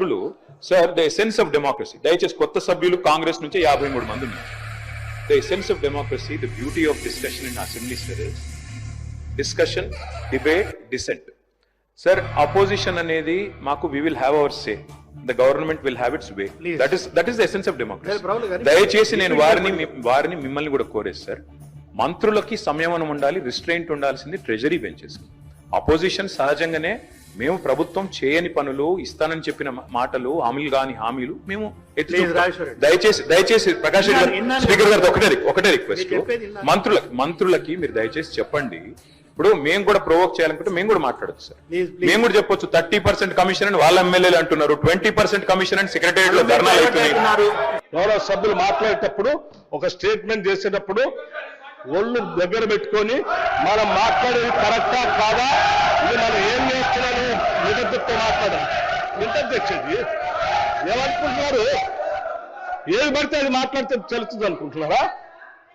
మిత్రులు sir the essence of democracy దయచేసి కొత్త సభ్యులు కాంగ్రెస్ నుంచి యాభై మూడు మంది ఉన్నారు. The essence of democracy the beauty of discussion in assembly sir discussion debate dissent sir opposition అనేది మాకు we will have our say the government will have its way. That is that is the essence of democracy దయచేసి నేను వారిని వారిని మిమ్మల్ని కూడా కోరేది sir మంత్రులకి సంయమనం ఉండాలి రిస్ట్రెయింట్ ఉండాల్సింది ట్రెజరీ బెంచెస్ అపోజిషన్ సహజంగానే మేము ప్రభుత్వం చేయని పనులు ఇస్తానని చెప్పిన మాటలు హామీలు కాని హామీలు మేము. దయచేసి దయచేసి ప్రకాష్ రెడ్డి గారు. స్పీకర్ గారు ఒకటే రి- ఒకటే రిక్వెస్ట్. మంత్రులకి మంత్రులకి మీరు దయచేసి చెప్పండి ఇప్పుడు మేము కూడా ప్రొవోక్ చేయాలనుకుంటే మేము కూడా మాట్లాడచ్చు సార్. మేము కూడా చెప్పొచ్చు థర్టీ పర్సెంట్ కమిషన్ అని వాళ్ళ ఎమ్మెల్యేలు అంటున్నారు ట్వంటీ పర్సెంట్ కమిషన్ అని సెక్రటరియట్లో ధర్నాలు అవుతున్నాయి గౌరవ సభ్యులు మాట్లాడేటప్పుడు ఒక స్టేట్మెంట్ చేసేటప్పుడు ఒళ్ళు దగ్గర పెట్టుకొని మనం మాట్లాడేది కరెక్టా కాదా చెప్తే మాట్లాడాలి ఎంత అధ్యక్షుడి ఏమనుకుంటున్నారు? ఏది పడితే అది మాట్లాడితే తెలుస్తుంది అనుకుంటున్నారా?